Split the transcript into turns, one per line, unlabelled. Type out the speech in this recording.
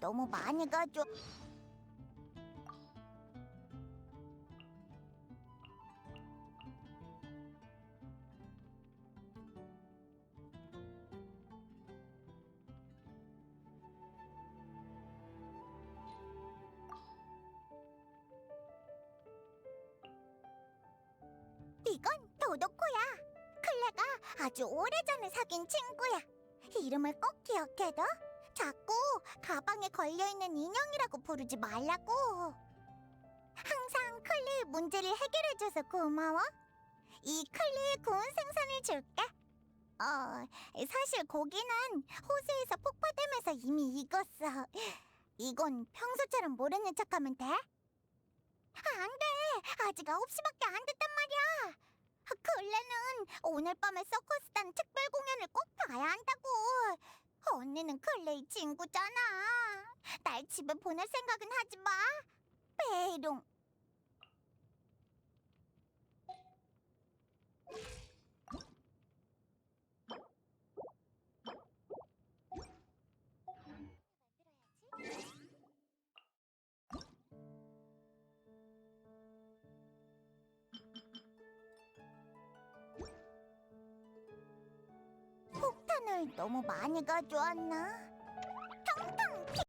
너무 많이 가져. 이건 도도코야. 클레가 아주 오래전에 사귄 친구야. 이름을 꼭 기억해둬. 자꾸 가방에 걸려있는 인형이라고 부르지 말라고. 항상 클리의 문제를 해결해줘서 고마워. 이 클리의 구운 생선을 줄게. 어, 사실 고기는 호수에서 폭파되면서 이미 익었어. 이건 평소처럼 모르는 척하면 돼? 안 돼! 아직 9시밖에 안 됐단 말이야! 클레는 오늘 밤에 서커스단 특별 공연을 꼭 봐야 한다고! 언니는 클레이 친구잖아! 날 집에 보낼 생각은 하지 마! 베롱! 너무 많이 가져왔나? 텅텅